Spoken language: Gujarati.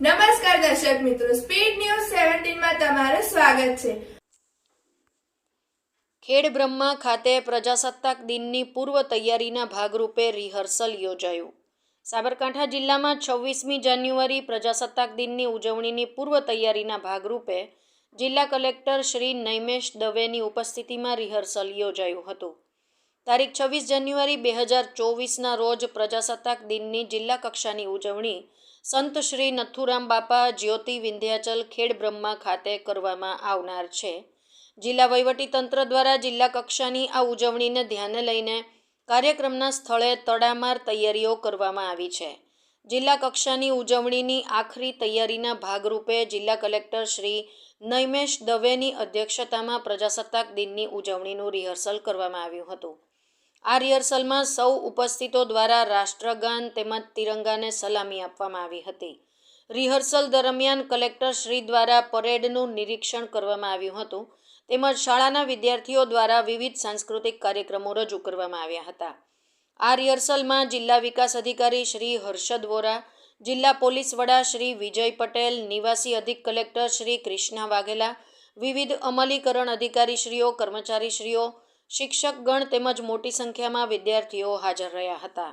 નમસ્કાર દર્શક મિત્રો સ્પીડ ન્યૂઝ સેવન્ટીનમાં તમારું સ્વાગત છે. ખેડ બ્રહ્મા ખાતે પ્રજાસત્તાક દિનની પૂર્વ તૈયારીના ભાગરૂપે રિહર્સલ યોજાયું. સાબરકાંઠા જિલ્લામાં છવ્વીસમી જાન્યુઆરી પ્રજાસત્તાક દિનની ઉજવણીની પૂર્વ તૈયારીના ભાગરૂપે જિલ્લા કલેક્ટર શ્રી નૈમેશ દવેની ઉપસ્થિતિમાં રિહર્સલ યોજાયું હતું. તારીખ છવ્વીસ જાન્યુઆરી બે હજાર ચોવીસના રોજ પ્રજાસત્તાક દિનની જિલ્લા કક્ષાની ઉજવણી સંત શ્રી નથુરામ બાપા જ્યોતિ વિંધ્યાચલ ખેડ બ્રહ્મા ખાતે કરવામાં આવનાર છે. જિલ્લા વહીવટીતંત્ર દ્વારા જિલ્લા કક્ષાની આ ઉજવણીને ધ્યાને લઈને કાર્યક્રમના સ્થળે તડામાર તૈયારીઓ કરવામાં આવી છે. જિલ્લા કક્ષાની ઉજવણીની આખરી તૈયારીના ભાગરૂપે જિલ્લા કલેક્ટર શ્રી નૈમેશ દવેની અધ્યક્ષતામાં પ્રજાસત્તાક દિનની ઉજવણીનું રિહર્સલ કરવામાં આવ્યું હતું. આ રિહર્સલમાં સૌ ઉપસ્થિતો દ્વારા રાષ્ટ્રગાન તેમજ તિરંગાને સલામી આપવામાં આવી હતી. રિહર્સલ દરમિયાન કલેક્ટર શ્રી દ્વારા પરેડનું નિરીક્ષણ કરવામાં આવ્યું હતું. તેમજ શાળાના વિદ્યાર્થીઓ દ્વારા વિવિધ સાંસ્કૃતિક કાર્યક્રમો રજૂ કરવામાં આવ્યા હતા. આ રિહર્સલમાં જિલ્લા વિકાસ અધિકારી શ્રી હર્ષદ વોરા, જિલ્લા પોલીસ વડા શ્રી વિજય પટેલ, નિવાસી અધિક કલેક્ટર શ્રી કૃષ્ણા વાઘેલા, વિવિધ અમલીકરણ અધિકારીશ્રીઓ, કર્મચારીશ્રીઓ શિક્ષકગણ તેમજ મોટી સંખ્યામાં વિદ્યાર્થીઓ હાજર રહ્યા હતા.